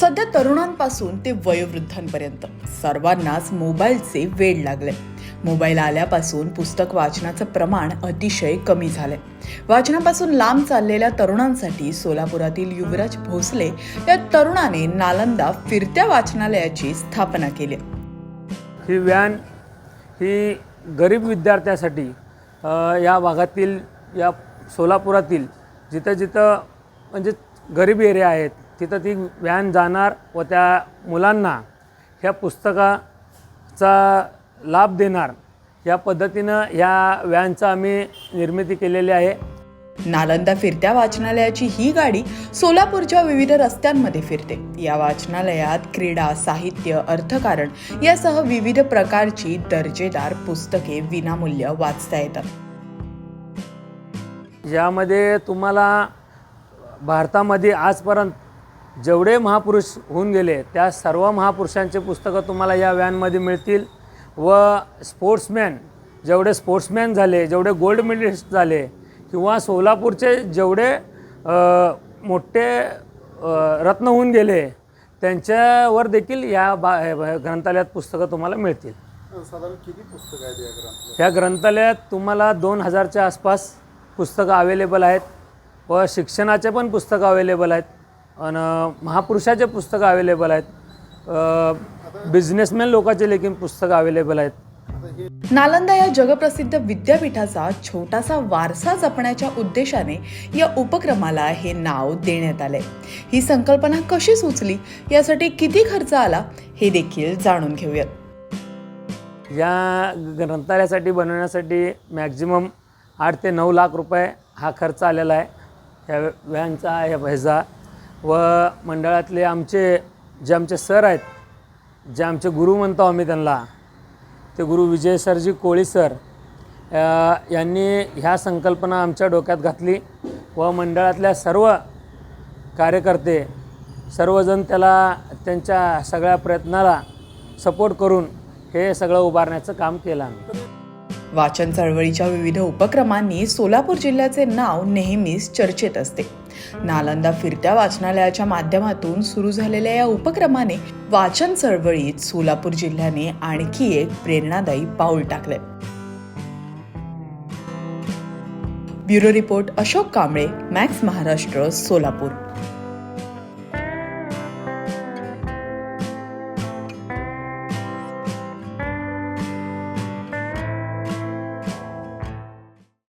सध्या तरुणांपासून ते वयोवृद्धांपर्यंत सर्वांनाच मोबाईलचे वेड लागले. मोबाईल आल्यापासून पुस्तक वाचनाचं प्रमाण अतिशय कमी झालंय. वाचनापासून लांब चाललेल्या तरुणांसाठी सोलापुरातील युवराज भोसले या तरुणाने नालंदा फिरत्या वाचनालयाची स्थापना केली. ही व्हॅन ही गरीब विद्यार्थ्यासाठी या भागातील या सोलापुरातील जिथं जिथं म्हणजे गरीब एरिया आहेत तिथं ती व्हॅन जाणार व त्या मुलांना ह्या पुस्तकाचा लाभ देणार. या पद्धतीनं ह्या व्हॅनचं आम्ही निर्मिती केलेली आहे. नालंदा फिरत्या वाचनालयाची ही गाडी सोलापूरच्या विविध रस्त्यांमध्ये फिरते. या वाचनालयात क्रीडा साहित्य अर्थकारण यासह विविध प्रकारची दर्जेदार पुस्तके विनामूल्य वाचता येतात. यामध्ये तुम्हाला भारतामध्ये आजपर्यंत जेवढे महापुरुष होऊन गेले त्या सर्व महापुरुषांचे पुस्तकं तुम्हाला या व्हॅनमध्ये मिळतील. व स्पोर्ट्समॅन जेवढे स्पोर्ट्समॅन झाले जेवढे गोल्ड मेडलिस्ट झाले किंवा सोलापूरचे जेवढे मोठे रत्न होऊन गेले त्यांच्यावर देखील या बा ग्रंथालयात पुस्तकं तुम्हाला मिळतील. साधारण किती पुस्तकं आहेत या ग्रंथालयात? या ग्रंथालयात तुम्हाला दोन हजारच्या आसपास पुस्तकं अवेलेबल आहेत व शिक्षणाचे पण पुस्तकं अवेलेबल आहेत. आणि महापुरुषाचे पुस्तकं अवेलेबल आहेत. बिझनेसमॅन लोकांचे लेखीन पुस्तकं अवेलेबल आहेत. नालंदा या जगप्रसिद्ध विद्यापीठाचा छोटासा वारसा जपण्याच्या उद्देशाने या उपक्रमाला हे नाव देण्यात आले ही संकल्पना कशी सुचली? यासाठी किती खर्च आला? हे देखील जाणून घेऊयात. या ग्रंथालयासाठी बनवण्यासाठी मॅक्झिमम आठ ते नऊ लाख रुपये हा खर्च आलेला आहे. ह्या व्हॅनचा ह्या ह्याचा व मंडळातले आमचे जे आमचे सर आहेत जे आमचे गुरु म्हणतो आम्ही त्यांना ते गुरु विजय सरजी कोळी सर यांनी ह्या संकल्पना आमच्या डोक्यात घातली व मंडळातल्या सर्व कार्यकर्ते सर्वजण त्याला त्यांच्या सगळ्या प्रयत्नाला सपोर्ट करून हे सगळं उभारण्याचं काम केलं आम्ही. वाचन चळवळीच्या विविध उपक्रमांनी सोलापूर जिल्ह्याचे नाव नेहमीच चर्चेत असते. नालंदा फिरत्या वाचनालयाच्या माध्यमातून सुरू झालेल्या या उपक्रमाने वाचन चळवळीत सोलापूर जिल्ह्याने आणखी एक प्रेरणादायी पाऊल टाकले bureau report Ashok Kamble Max Maharashtra Solapur.